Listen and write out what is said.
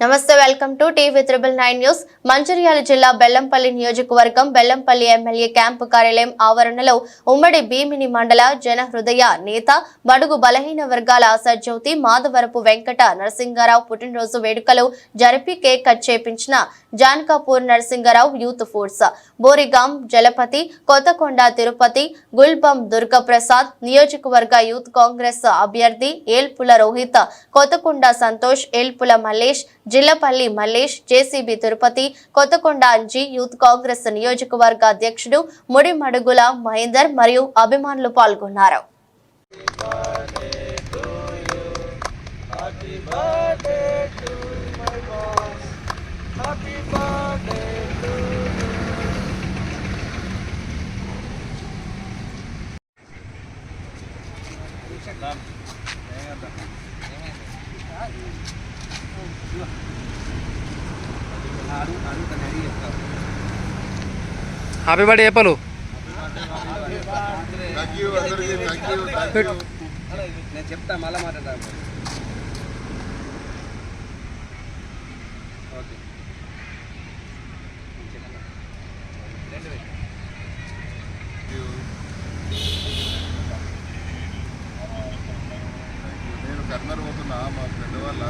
నమస్తే welcome to TV triple nine news. Mancherial జిల్లా బెల్లంపల్లి నియోజకవర్గం బెల్లంపల్లి ఎమ్మెల్యే క్యాంపు కార్యాలయం ఆవరణలో ఉమ్మడి భీమిని మండల జన హృదయ నేత బడుగు బలహీన వర్గాల ఆశాజ్యోతి మాధవరపు వెంకట నరసింగారావు పుట్టినరోజు వేడుకలు జరిపి కేక్ కట్ చేపించిన జానకాపూర్ నరసింగరావు యూత్ ఫోర్స్. బోరిగాం జలపతి కొత్తకొండ తిరుపతి గుల్బం దుర్గప్రసాద్ నియోజకవర్గ యూత్ కాంగ్రెస్ అభ్యర్థి Elpula Rohith Kothakonda Santosh Elpula Mallesh Jillapalli Mallesh JCB Tirupathi Kothakonda Anji youth Congress నియోజకవర్గ అధ్యక్షుడు ముడిమడుగుల మహేందర్ మరియు అభిమానులు పాల్గొన్నారు. హ్యాపీ బర్త్డే చెప్పలు నేను చెప్తా మళ్ళా మాట్లాడతా ఓకే నేను తొందర పోతున్నా మా ఫ్రెండ్ వాళ్ళ